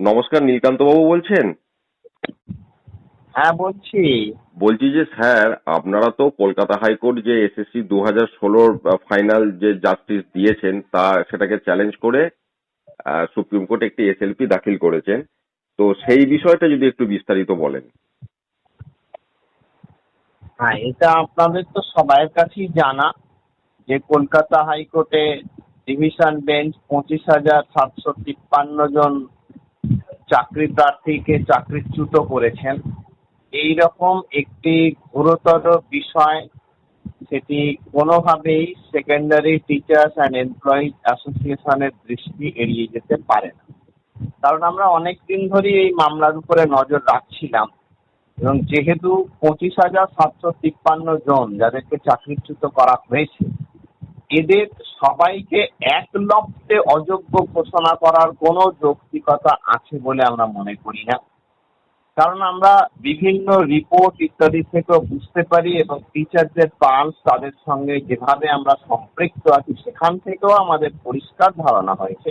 নমস্কার নীলকান্ত বাবু বলছেন? হ্যাঁ বলছি। বলছি যে স্যার আপনারা তো কলকাতা হাইকোর্ট যে এসএসসি দু হাজার ষোলোর ফাইনাল যে জাস্টিস দিয়েছেন তা সেটাকে চ্যালেঞ্জ করে সুপ্রিম কোর্টে একটি এসএলপি দাখিল করেছেন। তো সেই বিষয়টা যদি একটু বিস্তারিত বলেন। হ্যাঁ এটা আপনাদের তো সবাইয়ের কাছেই জানা যে কলকাতা হাইকোর্টে ডিভিশন বেঞ্চ পঁচিশ হাজার সাতশো তিপ্পান্ন জন চাকরি প্রার্থীকে চাকরিচ্যুত করেছেন। এই রকম একটি গুরুতর বিষয়, সেটি কোনোভাবেই সেকেন্ডারি টিচার্স অ্যান্ড এমপ্লয়িজ অ্যাসোসিয়েশনের দৃষ্টি এড়িয়ে যেতে পারে না। কারণ আমরা অনেক দিন ধরেই এই মামলার উপরে নজর রাখছিলাম এবং যেহেতু পঁচিশ হাজার সাতশো তিপ্পান্ন জন যাদেরকে চাকরিচ্যুত করা হয়েছে এদের সবাইকে এক লপ্তে অযোগ্য ঘোষণা করার কোনো যৌক্তিকতা আছে বলে আমরা মনে করি না। কারণ আমরা বিভিন্ন রিপোর্ট ইত্যাদি থেকেও বুঝতে পারি এবং টিচারদের পালস তাদের সঙ্গে যেভাবে আমরা সম্পৃক্ত আছি, সেখান থেকেও আমাদের পরিষ্কার ধারণা হয়েছে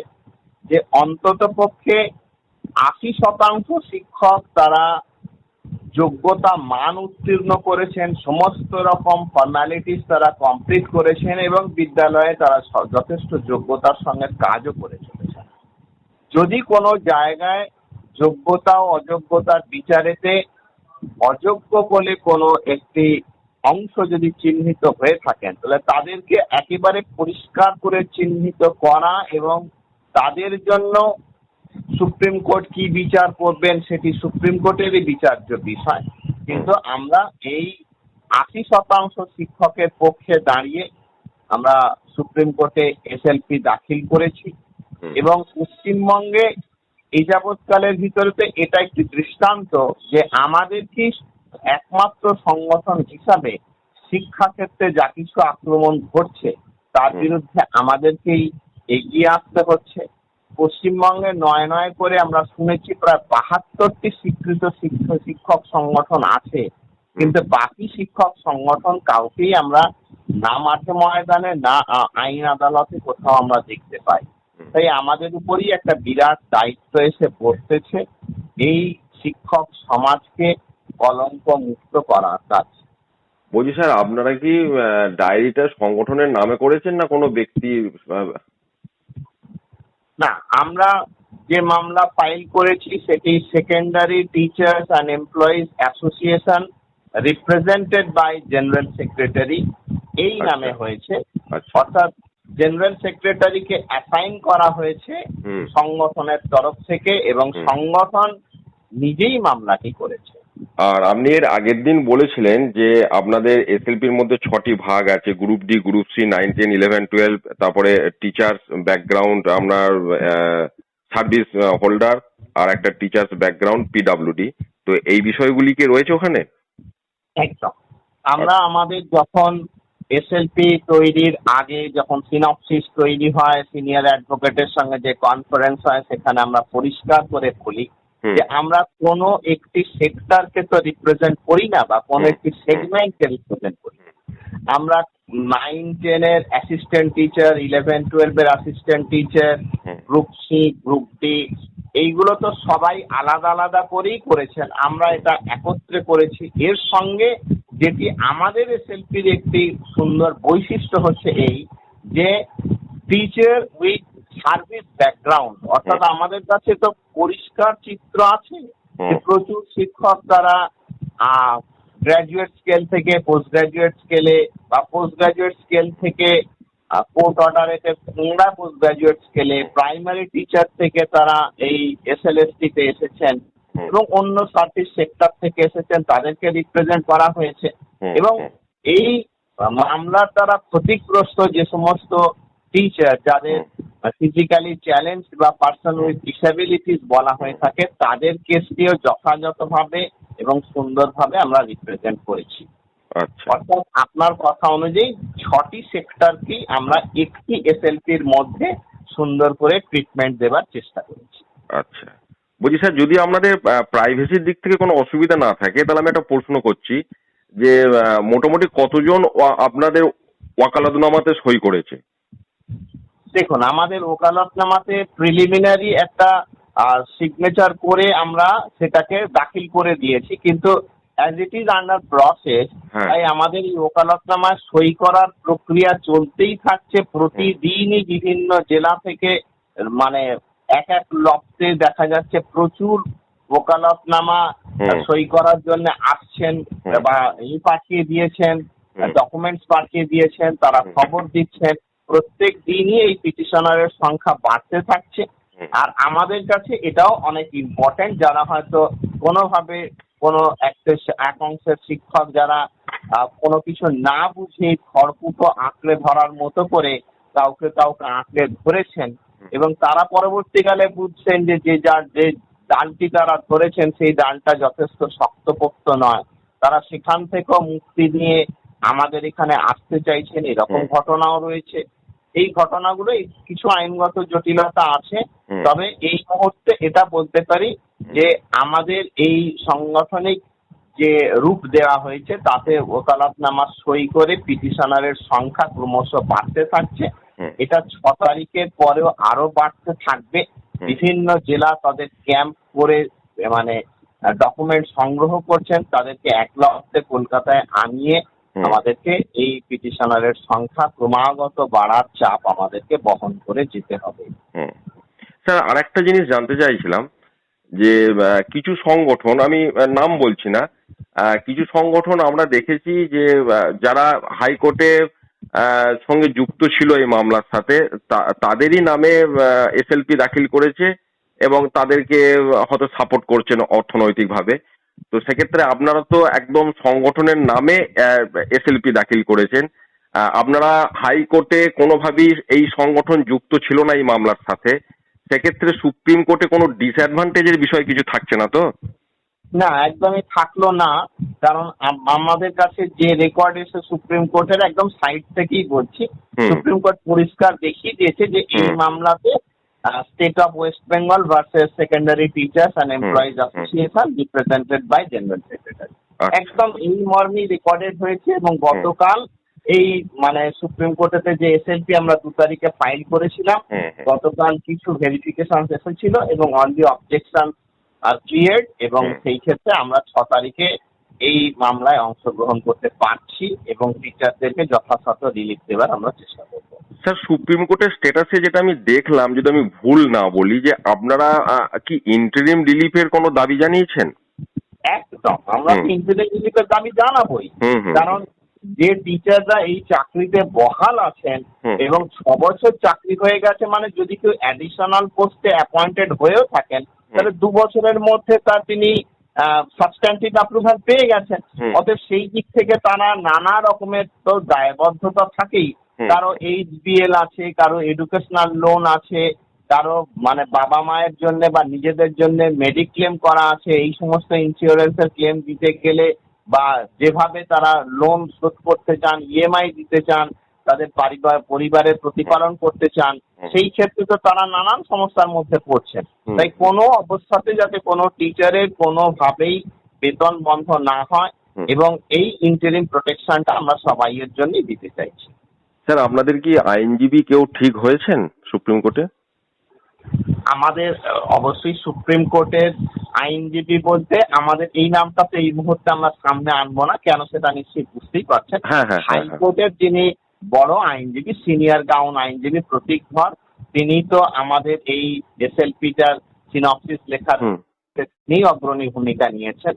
যে অন্তত পক্ষে আশি শতাংশ শিক্ষক তারা যোগ্যতা, মান উত্তীর্ণ করেছেন, সমস্ত রকম ফর্মালিটিস তারা কমপ্লিট করেছেন এবং বিদ্যালয়ে তারা যথেষ্ট যোগ্যতার সঙ্গে কাজও করে চলেছেন। যদি কোনো জায়গায় যোগ্যতা ও অযোগ্যতার বিচারেতে অযোগ্য বলে কোনো একটি অংশ যদি চিহ্নিত হয়ে থাকেন, তাহলে তাদেরকে একেবারে পরিষ্কার করে চিহ্নিত করা এবং তাদের জন্য সুপ্রিম কোর্ট কি বিচার করবেন সেটি সুপ্রিম কোর্টেরই বিচার্য বিষয় কিন্তু আমরা এই আশি শতাংশ শিক্ষকের পক্ষে দাঁড়িয়ে আমরা সুপ্রিম কোর্টে এসএলপি দাখিল করেছি এবং পশ্চিমবঙ্গে এই যাবৎকালের ভিতরে তো এটা একটি দৃষ্টান্ত যে আমাদের কি একমাত্র সংগঠন হিসাবে শিক্ষাক্ষেত্রে যা কিছু আক্রমণ ঘটছে তার বিরুদ্ধে আমাদেরকেই এগিয়ে আসতে হচ্ছে। পশ্চিমবঙ্গে নয় নয় করে আমরা শুনেছি প্রায় বাহাত্তরটি স্বীকৃত শিক্ষক শিক্ষক সংগঠন আছে। কিন্তু বাকি শিক্ষক সংগঠন কাউকেই আমরা না মাঠে ময়দানে না আইন আদালতে কোথাও আমরা দেখতে পাই। তাই আমাদের উপরই একটা বিরাট দায়িত্ব এসে পড়তেছে এই শিক্ষক সমাজকে কলঙ্ক মুক্ত করার কাজ। বলছি স্যার আপনারা কি ডায়েরিটা সংগঠনের নামে করেছেন না কোনো ব্যক্তি না আমরা যে মামলা ফাইল করেছি সেটি secondary teachers and employees association represented by general secretary এই আচ্ছা। নামে হয়েছে। আচ্ছা। অর্থাৎ জেনারেল সেক্রেটারিকে অ্যাসাইন করা হয়েছে সংগঠনের তরফ থেকে এবং সংগঠন নিজেই মামলাটি করেছে। আর আপনি এর আগের দিন বলেছিলেন যে আপনাদের এসএলপির মধ্যে ছটি ভাগ আছে group D group C nine ten eleven twelve তারপরে টিচার্স ব্যাকগ্রাউন্ড আপনার সার্ভিস হোল্ডার আর একটা টিচার্স ব্যাকগ্রাউন্ড পিডাব্লিউডি তো এই বিষয়গুলি কি রয়েছে ওখানে? একদম। আমরা আমাদের যখন এসএলপি তৈরির আগে যখন সিনপসিস তৈরি হয় সিনিয়র অ্যাডভোকেটের সঙ্গে যে কনফারেন্স হয়, সেখানে আমরা পরিষ্কার করে হুম। যে আমরা কোন একটি সেক্টরকে তো রিপ্রেজেন্ট করি না বা কোন একটি সেগমেন্টকে রিপ্রেজেন্ট করি। আমরা নাইন টেনের অ্যাসিস্ট্যান্ট টিচার ইলেভেন টুয়েলভের assistant teacher group C group D এইগুলো তো সবাই আলাদা আলাদা করেই করেছেন। আমরা এটা একত্রে করেছি। এর সঙ্গে যেটি আমাদের এসএলপির একটি সুন্দর বৈশিষ্ট্য হচ্ছে এই যে টিচার উইথ সার্ভিস ব্যাকগ্রাউন্ড অর্থাৎ আমাদের কাছে তো পরিষ্কার চিত্র আছে যে প্রচুর শিক্ষক তারা গ্র্যাজুয়েট স্কেল থেকে পোস্ট গ্র্যাজুয়েট স্কেলে বা পোস্ট গ্র্যাজুয়েট স্কেল থেকে কোর্ট অর্ডারেতে তোমরা পোস্ট গ্র্যাজুয়েট স্কেলে প্রাইমারি টিচার থেকে তারা এই এসএলএসটি তে এসেছেন এবং অন্য সার্ভিস সেক্টর থেকে এসেছেন তাদেরকে রিপ্রেজেন্ট করা হয়েছে। এবং এই মামলার দ্বারা ক্ষতিগ্রস্ত যে সমস্ত টিচার যাদের ফিজিক্যালি চ্যালেঞ্জ বা পার্সন উইথ ডিসেবিলিটিস বলা হয়ে থাকে তাদের কেসটিও যথাযথভাবে এবং সুন্দরভাবে আমরা রিপ্রেজেন্ট করেছি। আচ্ছা। অর্থাৎ আপনার কথা অনুযায়ী ছটি সেক্টরকেই আমরা একটি এসএলপির মধ্যে সুন্দর করে ট্রিটমেন্ট দেওয়ার চেষ্টা করেছি। আচ্ছা। বলছি স্যার যদি আমাদের প্রাইভেসির দিক থেকে কোনো অসুবিধা না থাকে তাহলে আমি একটা প্রশ্ন করছি যে মোটামুটি কতজন আপনাদের ওয়াকালাতনামাতে সই করেছে? দেখুন আমাদের ওকালতনামাতে প্রিলিমিনারি একটা সিগনেচার করে আমরা সেটাকে দাখিল করে দিয়েছি কিন্তু as it is under process. তাই আমাদের এই ওকালতনামায় সই করার প্রক্রিয়া চলতেই থাকছে। প্রতিদিনই বিভিন্ন জেলা থেকে মানে এক এক লপ্তে দেখা যাচ্ছে প্রচুর ওকালতনামা। সই করার জন্য আসছেন বা ই পাঠিয়ে দিয়েছেন ডকুমেন্টস পাঠিয়ে দিয়েছেন তারা খবর দিচ্ছেন। প্রত্যেক দিনই এই পিটিশনারের সংখ্যা বাড়তে থাকছে। আর আমাদের কাছে এটাও অনেক ইম্পর্টেন্ট যারা হয়তো কোনোভাবে কোনো একটা এক অংশের শিক্ষক যারা কোনো কিছু না বুঝে খড়কুটো আঁকড়ে ধরার মতো করে কাউকে কাউকে আঁকড়ে ধরেছেন এবং তারা পরবর্তীকালে বুঝছেন যে যে যার যে ডালটি তারা ধরেছেন সেই ডালটা যথেষ্ট শক্তপোক্ত নয়। তারা সেখান থেকেও মুক্তি নিয়ে আমাদের এখানে আসতে চাইছেন। এরকম ঘটনাও রয়েছে। এই ঘটনাগুলো কিছু আইনগত জটিলতা আছে। তবে এই মুহূর্তে এটা বলতে পারি যে আমাদের এই সাংগঠনিক যে রূপ দেওয়া হয়েছে তাতে ওকালতনামা সই করে পিটিশনারের সংখ্যা ক্রমশ বাড়তে থাকছে। এটা ছ তারিখের পরেও আরও বাড়তে থাকবে। বিভিন্ন জেলা তাদের ক্যাম্প করে মানে ডকুমেন্ট সংগ্রহ করছেন। তাদেরকে এক লক্ষে কলকাতায় আনিয়ে। আমাদেরকে এই পিটিশনারের সংখ্যা ক্রমাগত বাড়ার চাপ আমাদেরকে বহন করে যেতে হবে। স্যার আরেকটা জিনিস জানতে চাইছিলাম যে কিছু সংগঠন আমি নাম বলছি না কিছু সংগঠন আমরা দেখেছি যে যারা হাইকোর্টে সঙ্গে যুক্ত ছিল এই মামলার সাথে তাদেরই নামে এসএলপি দাখিল করেছে এবং তাদেরকে হয়তো সাপোর্ট করছেন অর্থনৈতিকভাবে। তো সেক্ষেত্রে আপনারা তো একদম সংগঠনের নামে এসএলপি দাখিল করেছেন। আপনারা হাইকোর্টে কোনোভাবেই এই সংগঠন যুক্ত ছিল না এই মামলার সাথে। সেক্ষেত্রে সুপ্রিম কোর্টে কোনো ডিসঅ্যাডভান্টেজের বিষয় কিছু থাকছে না তো? না একদমই থাকল না। কারণ আমাদের কাছে যে রেকর্ড এসে সুপ্রিম কোর্টের একদম সাইড থেকেই বলছি। সুপ্রিম কোর্ট পরিষ্কার দেখিয়ে দিয়েছে যে এই মামলাতে state of West Bengal versus secondary teachers and employees. Association represented by general secretary. একদম এই মর্মেই রেকর্ডেড হয়েছে এবং গতকাল এই মানে সুপ্রিম কোর্টেতে যে এসএলপি আমরা দু তারিখে ফাইল করেছিলাম হুম, হুম। গতকাল কিছু ভেরিফিকেশন এসেছিল এবং on the objection are cleared এবং সেই ক্ষেত্রে আমরা ছ তারিখে এই মামলায় অংশগ্রহণ করতে পারছি এবং টিচারদেরকে যথাযথ রিলিফ দেওয়ার আমরা চেষ্টা করব। স্যার সুপ্রিম কোর্টের স্ট্যাটাসে যেটা আমি দেখলাম যদি আমি ভুল না বলি যে আপনারা কি ইন্টারিম রিলিফের কোনো দাবি জানিয়েছেন? একদম। আমরা হুম। ইন্টারনেট রিলিফের দাবি জানাবোই। কারণ যে টিচাররা এই চাকরিতে বহাল আছেন এবং ছ বছর চাকরি হয়ে গেছে মানে যদি কেউ অ্যাডিশনাল পোস্টে অ্যাপয়েন্টেড হয়েও থাকেন তাহলে দু বছরের মধ্যে তার তিনি সাবস্ট্যান্টিভ অ্যাপ্রুভাল পেয়ে গেছেন। অতএব সেই দিক থেকে তারা নানা রকমের তো দায়বদ্ধতা থাকেই। কারও এইচ বিএল আছে কারও এডুকেশনাল লোন আছে কারও মানে বাবা মায়ের জন্য বা নিজেদের জন্য মেডিক্লেম করা আছে। এই সমস্ত ইন্স্যুরেন্সের ক্লেম দিতে গেলে বা যেভাবে তারা লোন শোধ করতে চান ইএমআই দিতে চান তাদের পরিবার পরিবারের প্রতিপালন করতে চান সেই ক্ষেত্রে তো তারা নানান সমস্যার মধ্যে পড়ছেন। তাই কোনো অবস্থাতে যাতে কোনো টিচারের কোনোভাবেই বেতন বন্ধ না হয় এবং এই ইন্টারিম প্রোটেকশনটা আমরা সবাই এর জন্যই দিতে চাইছি। স্যার আপনাদের কি আইনজীবী কেউ ঠিক হয়েছেন সুপ্রিম কোর্টে? আমাদের অবশ্যই সুপ্রিম কোর্টের আইনজীবী বলতে আমাদের এই নামটা তো এই মুহূর্তে আমরা সামনে আনব না কেন সেটা নিশ্চয়ই বুঝতেই পারছেন। হ্যাঁ, হ্যাঁ, হ্যাঁ, হ্যাঁ। হাইকোর্টের যিনি বড় আইনজীবী সিনিয়র গাউন আইনজীবী প্রতীক ধর। তিনি তো আমাদের এই এসএলপিটার সিনপসিস লেখার তিনি অগ্রণী ভূমিকা নিয়েছেন।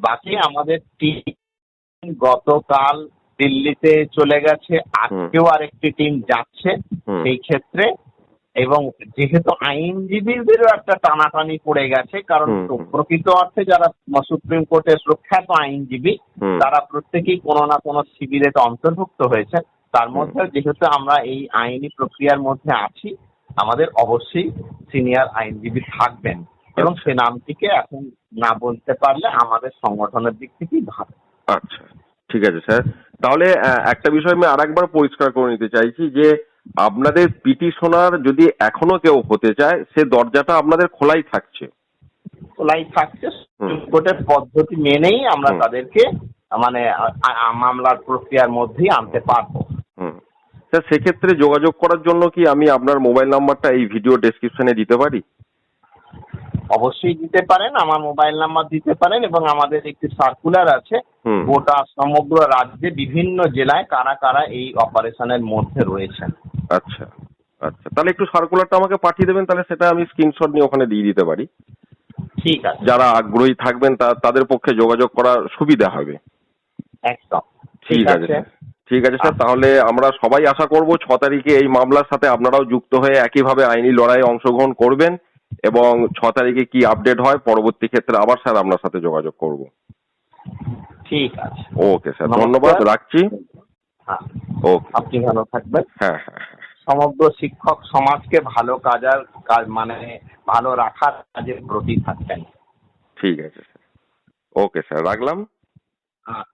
বাকি আমাদের টিম গতকাল দিল্লিতে চলে গেছে আজকেও আরেকটি টিম যাচ্ছে। সেই ক্ষেত্রে। এবং যেহেতু আইনজীবীদেরও একটা টানাটানি পড়ে গেছে কারণ। প্রকৃত অর্থে যারা সুপ্রিম কোর্টের প্রখ্যাত আইনজীবী তারা প্রত্যেকেই কোনো না কোনো শিবিরে তো অন্তর্ভুক্ত হয়েছে তার মধ্যে যেহেতু আমরা এই আইনি প্রক্রিয়ার মধ্যে আছি আমাদের অবশ্যই সিনিয়র আইনজীবী থাকবেন এবং সে নামটিকে এখন না বলতে পারলে আমাদের সংগঠনের দিক থেকেই ভালো। আচ্ছা ঠিক আছে স্যার। তাহলে একটা বিষয় আমি আরেকবার পরিষ্কার করে নিতে চাইছি যে আপনাদের পিটিশনার যদি এখনও কেউ হতে চায় সে দরজাটা আপনাদের খোলাই থাকছে। খোলাই থাকছে। কোর্টের পদ্ধতি মেনেই আমরা তাদেরকে মানে মামলার প্রক্রিয়ার মধ্যেই আনতে পারব। স্যার সেক্ষেত্রে যোগাযোগ করার জন্য কি আমি আপনার মোবাইল নাম্বারটা এই ভিডিও ডেসক্রিপশনে দিতে পারি? অবশ্যই দিতে পারেন আমার মোবাইল নাম্বার দিতে পারেন এবং আমাদের একটি সার্কুলার আছে। গোটা সমগ্র রাজ্যে বিভিন্ন জেলায় কারা কারা এই অপারেশনের মধ্যে রয়েছেন। আচ্ছা আচ্ছা। তাহলে একটু সার্কুলারটা আমাকে পাঠিয়ে দেবেন তাহলে সেটা আমি স্ক্রিনশট নিয়ে ওখানে দিয়ে দিতে পারি। ঠিক আছে। যারা আগ্রহী থাকবেন তাদের পক্ষে যোগাযোগ করা সুবিধা হবে। একদম। ঠিক আছে। ঠিক আছে স্যার তাহলে আমরা সবাই আশা করব ছ তারিখে এই মামলার সাথে আপনারাও যুক্ত হয়ে একইভাবে আইনি লড়াইয়ে অংশগ্রহণ করবেন এবং ছ তারিখে কি আপডেট হয় পরবর্তী ক্ষেত্রে আবার স্যার আপনার সাথে যোগাযোগ করব। ঠিক আছে। ওকে স্যার ধন্যবাদ রাখছি। হ্যাঁ ওকে। আপনি ভালো থাকবেন। হ্যাঁ হ্যাঁ হ্যাঁ। সমগ্র শিক্ষক সমাজকে ভালো কাজার কাজ মানে ভালো রাখার কাজের প্রতি থাকবেন। ঠিক আছে স্যার। ওকে স্যার রাখলাম। হ্যাঁ।